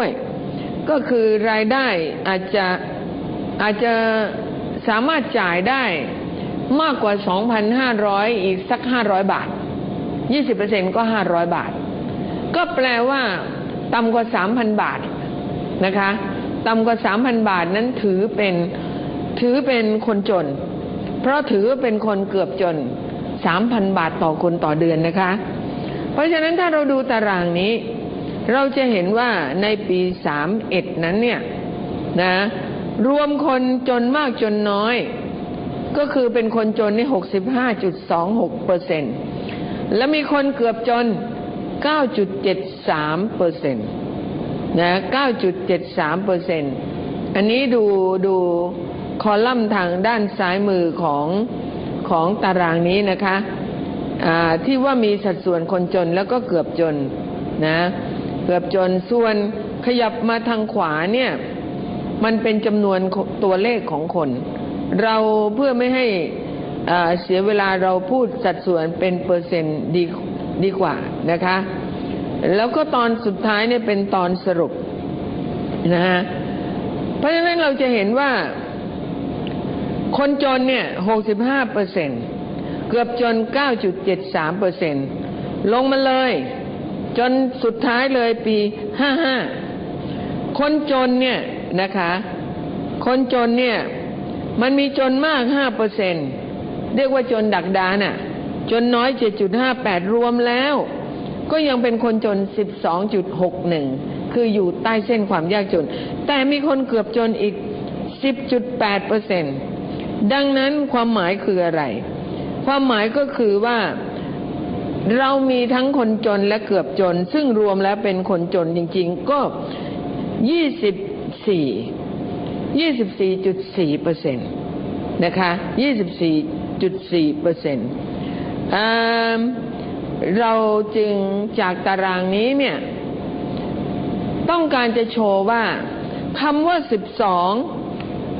ด้วย ก็คือรายได้อาจจะอาจจะสามารถจ่ายได้มากกว่า 2,500 อีกสัก 500 บาท 20%ก็ 500 บาท ก็แปลว่าต่ำกว่า 3,000 บาทนะคะต่ำกว่า 3,000 บาทนั้นถือเป็นถือเป็นคนจน เพราะถือว่าเป็นคนเกือบจน 3,000 บาทต่อคนต่อเดือนนะคะ เพราะฉะนั้นถ้าเราดูตารางนี้ เราจะเห็นว่าในปี31นั้นเนี่ยนะรวมคนจนมากจนน้อย ก็คือเป็นคนจนนี่65.26เปอร์เซ็นต์และมีคนเกือบจน9.73เจ็ดสามเปอร์เซ็นต์นะ9.73เจ็ดสามเปอร์เซ็นต์อันนี้ดูดูคอลัมน์ทางด้านซ้ายมือของของตารางนี้นะคะ ที่ว่ามีสัดส่วนคนจนแล้วก็เกือบจนนะ กือบจนส่วนขยับมาทางขวาเนี่ย มันเป็นจำนวนตัวเลขของคน เราเพื่อไม่ให้เสียเวลาเราพูดสัดส่วนเป็นเปอร์เซ็นต์ดีดีกว่านะคะ แล้วก็ตอนสุดท้ายเนี่ยเป็นตอนสรุปนะฮะเพราะฉะนั้นเราจะเห็นว่าคนจนเนี่ย65เปอร์เซ็นเกือบจน9.73เปอร์เซ็นลงมาเลย จนสุดท้ายเลยปี55คนจนเนี่ยนะคะ คนจนเนี่ย มันมีจนมาก5เปอร์เซ็นเรียกว่าจนดักดานอะ จนน้อย7.58รวมแล้ว ก็ยังเป็นคนจน12.61คืออยู่ใต้เส้นความยากจน แต่มีคนเกือบจนอีก10.8เปอร์เซ็นดังนั้นความหมายคืออะไร ความหมายก็คือว่า เรามีทั้งคนจนและเกือบจน ซึ่งรวมแล้วเป็นคนจนจริง ๆ ก็24 24.4เปอร์เซ็นต์นะคะ24.4เปอร์เซ็นต์เราจึงจากตารางนี้เนี่ย ต้องการจะโชว์ว่าคำว่า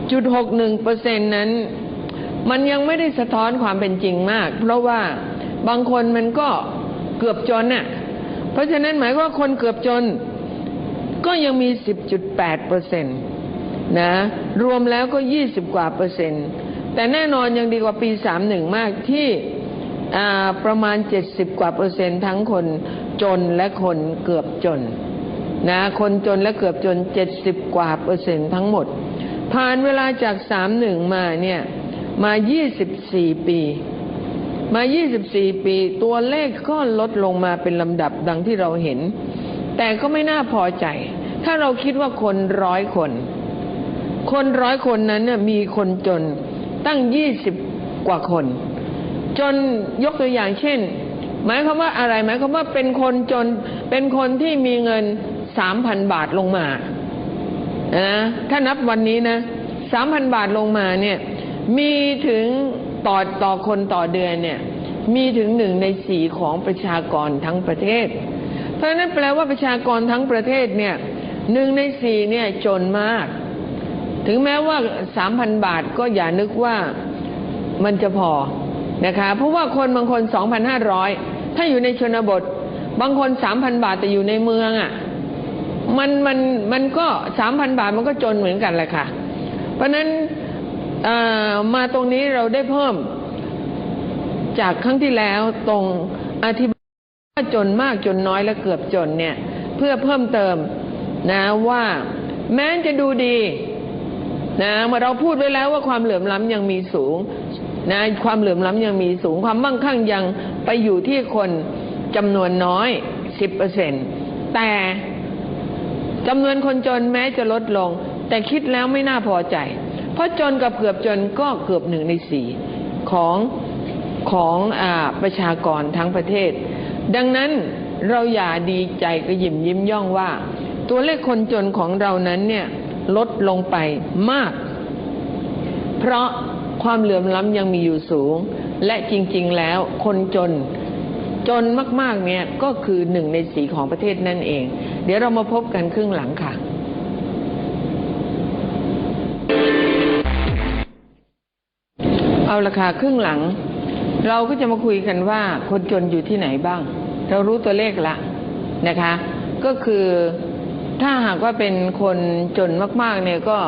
12.61เปอร์เซ็นต์นั้น มันยังไม่ได้สะท้อนความเป็นจริงมาก เพราะว่า บางคนมันก็เกือบจนน่ะ เพราะฉะนั้นหมายว่าคนเกือบจนก็ยังมี 10.8เปอร์เซ็นต์นะ รวมแล้วก็ 20 กว่าเปอร์เซ็นต์ แต่แน่นอนยังดีกว่าปี 31 มากที่ประมาณ 70 กว่าเปอร์เซ็นต์ทั้งคนจนและคนเกือบจนนะคนจนและเกือบจน 70 กว่าเปอร์เซ็นต์ทั้งหมด ผ่านเวลาจาก 31 มาเนี่ยมา 24 ปี มา 24 ปี ตัวเลขก็ลดลงมาเป็นลำดับดังที่เราเห็น แต่ก็ไม่น่าพอใจ ถ้าเราคิดว่าคนร้อยคน คนร้อยคนนั้นเนี่ยมีคนจนตั้ง 20 กว่าคน จนยกตัวอย่างเช่น หมายความว่าอะไรหมายความว่าเป็นคนจนเป็นคนที่มีเงิน 3,000 บาทลงมานะถ้านับวันนี้นะ 3,000 บาทลงมาเนี่ยมีถึง ต่อต่อคนต่อเดือนเนี่ยมีถึงหนึ่งในสี่ของประชากรทั้งประเทศ เพราะนั้นแปลว่าประชากรทั้งประเทศเนี่ยหนึ่งในสี่เนี่ยจนมาก ถึงแม้ว่าสามพันบาทก็อย่านึกว่ามันจะพอนะคะ เพราะว่าคนบางคนสองพันห้าร้อยถ้าอยู่ในชนบท บางคนสามพันบาทแต่อยู่ในเมืองอะ่ะมันมันมันก็สามพันบาทมันก็จนเหมือนกันแหละค่ะ เพราะนั้น มาตรงนี้เราได้เพิ่มจากครั้งที่แล้วตรงอธิบายว่าจนมากจนน้อยและเกือบจนเนี่ย เพื่อเพิ่มเติมนะว่าแม้จะดูดีนะเมื่อเราพูดไว้แล้วว่าความเหลื่อมล้ำยังมีสูงนะความเหลื่อมล้ำยังมีสูง ความมั่งคั่งยังไปอยู่ที่คนจำนวนน้อยสิบเปอร์เซ็นแต่จำนวนคนจนแม้จะลดลง แต่คิดแล้วไม่น่าพอใจ ราะจนกับเกือบจนก็เกือบหนึ่งในสี่ของของอประชากรทั้งประเทศ ดังนั้นเราอย่าดีใจกระยิมยิ้มย่องว่า ตัวเลขคนจนของเรานั้นเนี่ยลดลงไปมาก เพราะความเหลื่อมล้ำยังมีอยู่สูง และจริง ๆ แล้วคนจนจนมาก ๆ เนี่ยก็คือหนึ่งในสีของประเทศนั่นเอง เดี๋ยวเรามาพบกันครึ่งหลังค่ะ เอาค่ะครึ่งหลัง เราก็จะมาคุยกันว่าคนจนอยู่ที่ไหนบ้าง เรารู้ตัวเลขละนะคะ ก็คือถ้าหากว่าเป็นคนจนมากๆเนี่ยก็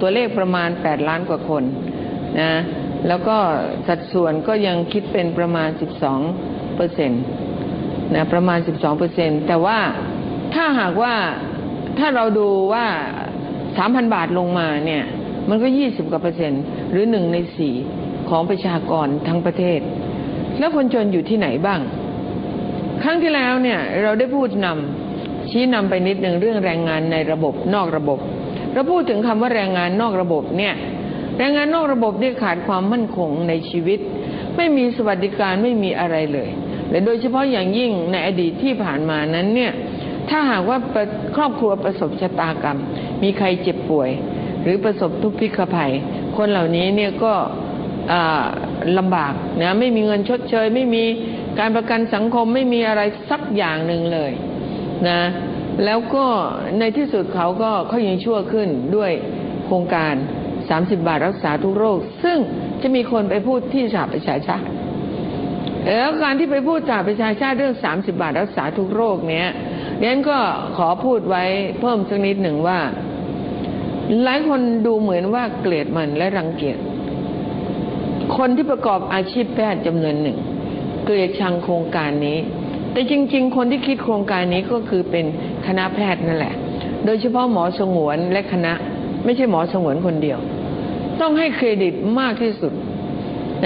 ตัวเลขประมาณ 8 ล้านกว่าคนนะแล้วก็สัดส่วนก็ยังคิดเป็นประมาณ 12เปอร์เซ็นต์นะประมาณ 12เปอร์เซ็นต์แต่ว่าถ้าหากว่าถ้าเราดูว่า 3,000 บาทลงมาเนี่ย มันก็ 20กว่าเปอร์เซ็นต์หรือหนึ่งในสี่ ของประชากรทั้งประเทศ แล้วคนจนอยู่ที่ไหนบ้าง ครั้งที่แล้วเนี่ยเราได้พูดนำชี้นำไปนิดหนึ่งเรื่องแรงงานในระบบนอกระบบ เราพูดถึงคำว่าแรงงานนอกระบบเนี่ยแรงงานนอกระบบนี่ขาดความมั่นคงในชีวิต ไม่มีสวัสดิการไม่มีอะไรเลยและโดยเฉพาะอย่างยิ่งในอดีตที่ผ่านมานั้นเนี่ยถ้าหากว่าครอบครัวประสบชะตากรรม มีใครเจ็บป่วย หรือประสบทุกพิกภัย คนเหล่านี้เนี่ยก็ ลำบากนะไม่มีเงินชดเชย ไม่มีการประกันสังคมไม่มีอะไรสักอย่างหนึ่งเลยนะแล้วก็ในที่สุดเขาก็เขายังชั่วขึ้นด้วยโครงการ 30 บาทรักษาทุกโรค ซึ่งจะมีคนไปพูดที่สหประชาชาติแล้วการที่ไปพูดจากประชาชาติเรื่อง 30 บาทรักษาทุกโรคเนี้ยเดนก็ขอพูดไว้เพิ่มสักนิดหนึ่งว่า หลายคนดูเหมือนว่าเกลียดมันและรังเกียจ คนที่ประกอบอาชีพแพทย์จำนวนหนึ่งเกลียดชังโครงการนี้ แต่จริง ๆ คนที่คิดโครงการนี้ก็คือเป็นคณะแพทย์นั่นแหละ โดยเฉพาะหมอสงวนและคณะไม่ใช่หมอสงวนคนเดียว ต้องให้เครดิตมากที่สุด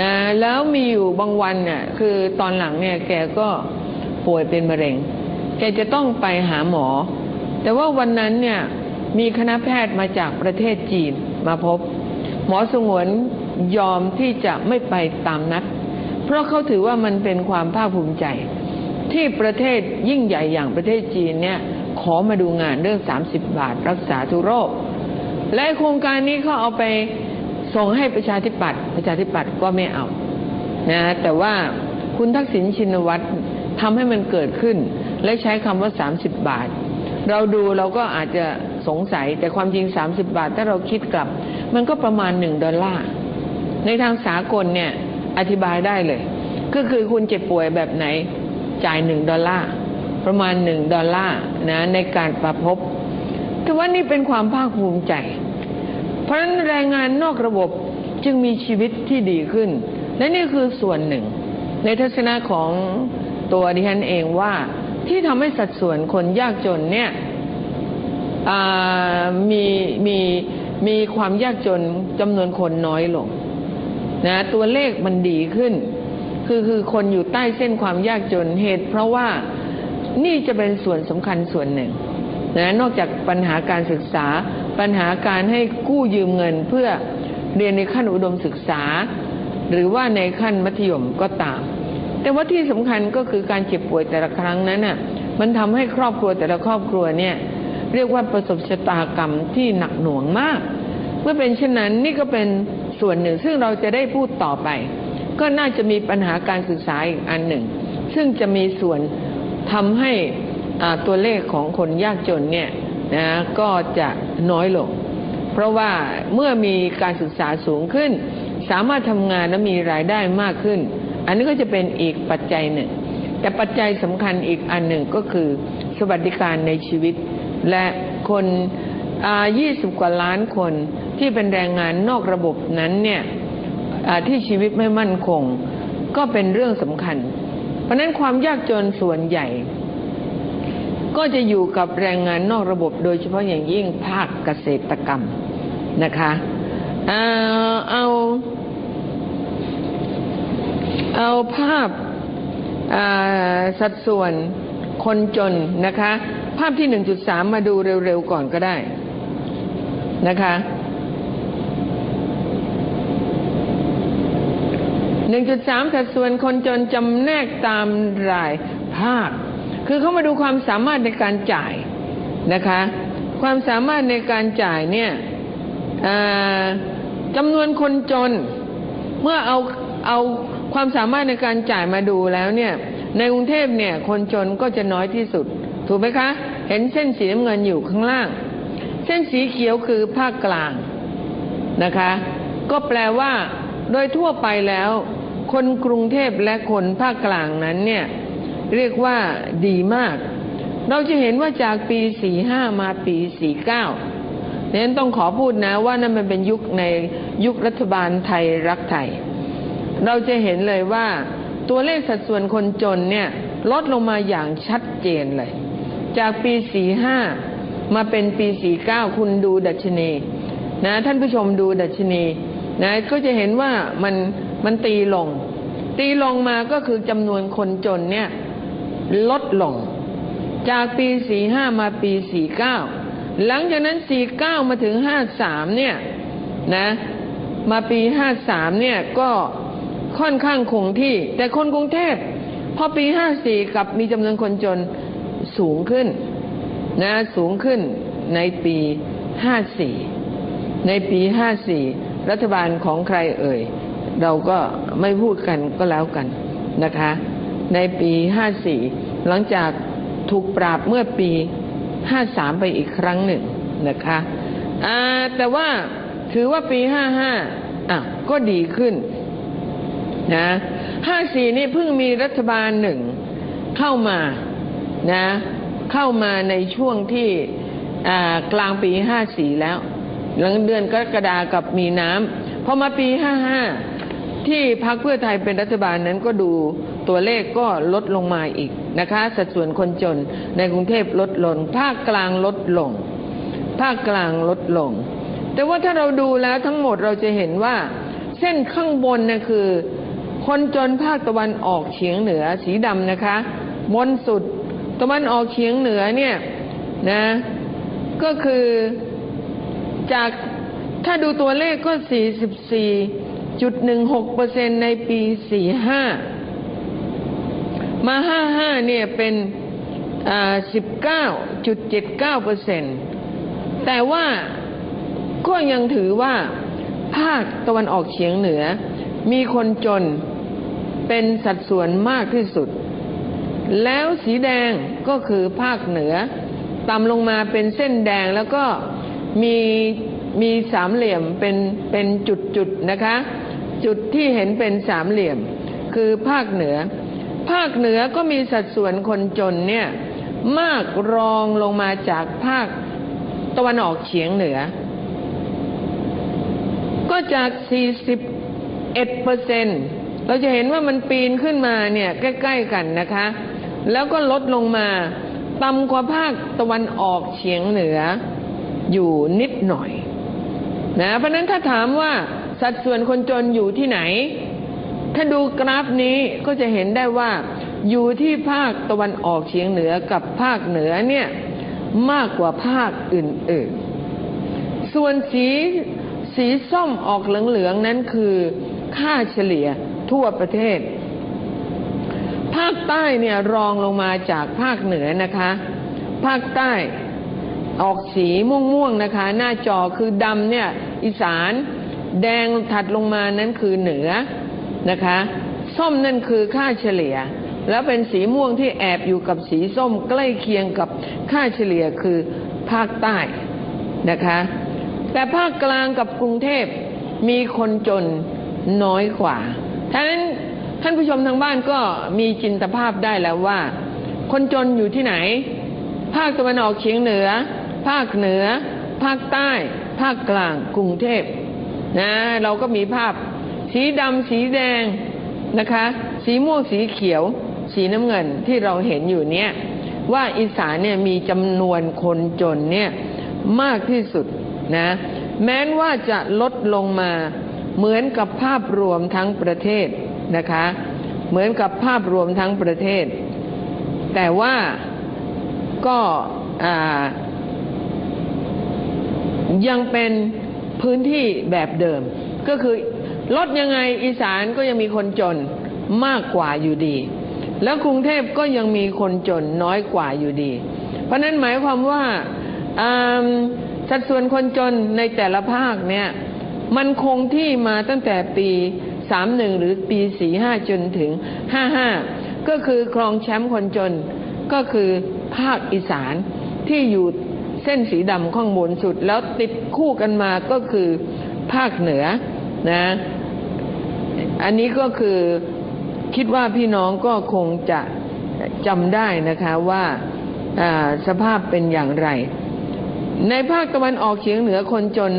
นะแล้วมีอยู่บางวันเนี่ยคือตอนหลังเนี่ยแกก็ป่วยเป็นมะเร็ง แกจะต้องไปหาหมอ แต่ว่าวันนั้นเนี่ยมีคณะแพทย์มาจากประเทศจีนมาพบ หมอสงวน ยอมที่จะไม่ไปตามนัด เพราะเขาถือว่ามันเป็นความภาคภูมิใจ ที่ประเทศยิ่งใหญ่อย่างประเทศจีนเนี่ยขอมาดูงานเรื่อง 30 บาทรักษาทุโรค และโครงการนี้เขาเอาไปส่งให้ประชาธิปัตย์ประชาธิปัตย์ก็ไม่เอานะแต่ว่าคุณทักษิณชินวัตรทำให้มันเกิดขึ้น และใช้คำว่า 30 บาท เราดูเราก็อาจจะสงสัยแต่ความจริง 30 บาท ถ้าเราคิดกลับ มันก็ประมาณ 1 ดอลลาร์ ในทางสากลเนี่ยอธิบายได้เลย ก็คือคุณเจ็บป่วยแบบไหนจ่าย1ดอลลาร์ประมาณ1ดอลลาร์นะในการประพบถือว่านี่เป็นความภาคภูมิใจ เพราะฉะนั้นแรงงานนอกระบบจึงมีชีวิตที่ดีขึ้น และนี่คือส่วนหนึ่ง ในทัศนะของตัวดิฉันเองว่าที่ทำให้สัดส่วนคนยากจนเนี่ยมีมีมีความยากจนจำนวนคนน้อยลง นะตัวเลขมันดีขึ้น คือคือคนอยู่ใต้เส้นความยากจนเหตุ เพราะว่านี่จะเป็นส่วนสำคัญส่วนหนึ่งนะนอกจากปัญหาการศึกษา ปัญหาการให้กู้ยืมเงินเพื่อเรียนในขั้นอุดมศึกษา หรือว่าในขั้นมัธยมก็ตาม แต่ว่าที่สำคัญก็คือการเจ็บป่วยแต่ละครั้งนั้นน่ะมันทำให้ครอบครัวแต่ละครอบครัวเนี่ยเรียกว่าประสบชะตากรรมที่หนักหน่วงมาก เมื่อเป็นเช่นนั้นนี่ก็เป็น ส่วนหนึ่ง ซึ่งเราจะได้พูดต่อไป ก็น่าจะมีปัญหาการศึกษาอีกอันหนึ่ง ซึ่งจะมีส่วนทำให้ตัวเลขของคนยากจนเนี่ยนะก็จะน้อยลง เพราะว่าเมื่อมีการศึกษาสูงขึ้น สามารถทำงานและมีรายได้มากขึ้น อันนี้ก็จะเป็นอีกปัจจัยหนึ่ง แต่ปัจจัยสำคัญอีกอันหนึ่งก็คือ สวัสดิการในชีวิต และคนอ่า20 กว่าล้านคน ที่เป็นแรงงานนอกระบบนั้นเนี่ยที่ชีวิตไม่มั่นคง ก็เป็นเรื่องสำคัญ เพราะนั้นความยากจนส่วนใหญ่ ก็จะอยู่กับแรงงานนอกระบบ โดยเฉพาะอย่างยิ่งภาคเกษตรกรรมนะคะเอาเอาเอาภาพาสัดส่วนคนจนนะคะ ภาพที่ 1.3 มาดูเร็วๆก่อนก็ได้นะคะ 1.3สัดส่วนคนจนจำแนกตามรายภาค คือเขามาดูความสามารถในการจ่ายนะคะ ความสามารถในการจ่ายเนี่ยจำนวนคนจนเมื่อเอาเอาความสามารถในการจ่ายมาดูแล้วเนี่ยในกรุงเทพเนี่ยคนจนก็จะน้อยที่สุด ถูกไหมคะ เห็นเส้นสีน้ำเงินอยู่ข้างล่าง เส้นสีเขียวคือภาคกลางนะคะ ก็แปลว่าโดยทั่วไปแล้ว คนกรุงเทพและคนภาคกลางนั้นเนี่ยเรียกว่าดีมาก เราจะเห็นว่าจากปี 45 มาปี 49นั้นต้องขอพูดนะว่านั่นมันเป็นยุคในยุครัฐบาลไทยรักไทย เราจะเห็นเลยว่าตัวเลขสัดส่วนคนจนเนี่ยลดลงมาอย่างชัดเจนเลย จากปี 45 มาเป็นปี 49 คุณดูดัชนีนะท่านผู้ชมดูดัชนีนะก็จะเห็นว่ามัน มันตีลง ตีลงมาก็คือจำนวนคนจนเนี่ย ลดลง จากปี 45 มาปี 49 หลังจากนั้น 49 มาถึง 53 เนี่ยนะมาปี 53 เนี่ยก็ค่อนข้างคงที่ แต่คนกรุงเทพพอปี 54 กับมีจำนวนคนจนสูงขึ้นนะสูงขึ้นในปี 54 ในปี 54 รัฐบาลของใครเอ่ย เราก็ไม่พูดกันก็แล้วกันนะคะ ในปี 54 หลังจากถูกปราบเมื่อปี 53 ไปอีกครั้งหนึ่งนะคะแต่ว่าถือว่าปี 55อะก็ดีขึ้นนะ54 นี่เพิ่งมีรัฐบาลหนึ่งเข้ามานะเข้ามาในช่วงที่กลางปี 54 แล้ว หลังเดือนกรกฎากับมีน้ำพอมาปี 55 ที่พรรคเพื่อไทยเป็นรัฐบาลนั้นก็ดูตัวเลขก็ลดลงมาอีกนะคะ สัดส่วนคนจนในกรุงเทพลดลง ภาคกลางลดลง ภาคกลางลดลง แต่ว่าถ้าเราดูแล้วทั้งหมดเราจะเห็นว่า เส้นข้างบนนะคือ คนจนภาคตะวันออกเฉียงเหนือสีดำนะคะบนสุดตะวันออกเฉียงเหนือเนี่ยนะ ก็คือจากถ้าดูตัวเลขก็ 44.16%ในปี 45 มา 55 เนี่ยเป็นอ่า19.79%แต่ว่าก็ยังถือว่าภาคตะวันออกเฉียงเหนือ มีคนจนเป็นสัดส่วนมากที่สุด แล้วสีแดงก็คือภาคเหนือต่ำลงมาเป็นเส้นแดงแล้วก็มีมีสามเหลี่ยมเป็นเป็นจุดจุดๆนะคะ จุดที่เห็นเป็นสามเหลี่ยม คือภาคเหนือ ภาคเหนือก็มีสัดส่วนคนจนเนี่ยมากรองลงมาจากภาคตะวันออกเฉียงเหนือ ก็จาก 41เปอร์เซ็นเราจะเห็นว่ามันปีนขึ้นมาเนี่ยใกล้ ๆ กันนะคะ แล้วก็ลดลงมาต่ำกว่าภาคตะวันออกเฉียงเหนืออยู่นิดหน่อยนะเพราะนั้นถ้าถามว่า สัดส่วนคนจนอยู่ที่ไหน ถ้าดูกราฟนี้ก็จะเห็นได้ว่า อยู่ที่ภาคตะวันออกเฉียงเหนือกับภาคเหนือเนี่ยมากกว่าภาคอื่นๆ ส่วนสีสีส้มออกเหลืองๆ นั้นคือค่าเฉลี่ยทั่วประเทศ ภาคใต้เนี่ยรองลงมาจากภาคเหนือนะคะ ภาคใต้ออกสีม่วงๆนะคะ หน้าจอคือดำเนี่ยอีสาน แดงถัดลงมานั้นคือเหนือนะคะ ส้มนั่นคือค่าเฉลี่ย แล้วเป็นสีม่วงที่แอบอยู่กับสีส้มใกล้เคียงกับค่าเฉลี่ยคือภาคใต้นะคะ แต่ภาคกลางกับกรุงเทพมีคนจนน้อยกว่าท่านั้นท่านผู้ชมทางบ้านก็มีจินตภาพได้แล้วว่า คนจนอยู่ที่ไหน ภาคตะวันออกเฉียงเหนือ ภาคเหนือ ภาคใต้ ภาคกลางกรุงเทพ นะเราก็มีภาพ สีดำสีแดงนะคะ สีม่วงสีเขียว สีน้ำเงินที่เราเห็นอยู่เนี่ยว่าอีสานเนี่ยมีจำนวนคนจนเนี่ยมากที่สุดนะแม้นว่าจะลดลงมาเหมือนกับภาพรวมทั้งประเทศนะคะ เหมือนกับภาพรวมทั้งประเทศ แต่ว่าก็ายังเป็น พื้นที่แบบเดิม ก็คือลดยังไงอีสานก็ยังมีคนจนมากกว่าอยู่ดี แล้วกรุงเทพก็ยังมีคนจนน้อยกว่าอยู่ดี เพราะนั้นหมายความว่าสัดส่วนคนจนในแต่ละภาคเนี่ยมันคงที่มาตั้งแต่ปี31หรือปี45จนถึง55ก็คือครองแชมป์คนจนก็คือภาคอีสานที่อยู่ เส้นสีดำข้างบนสุด แล้วติดคู่กันมาก็คือภาคเหนือนะ อันนี้ก็คือคิดว่าพี่น้องก็คงจะจำได้นะคะว่าอ่าสภาพเป็นอย่างไร ในภาคตะวันออกเฉียงเหนือคนจน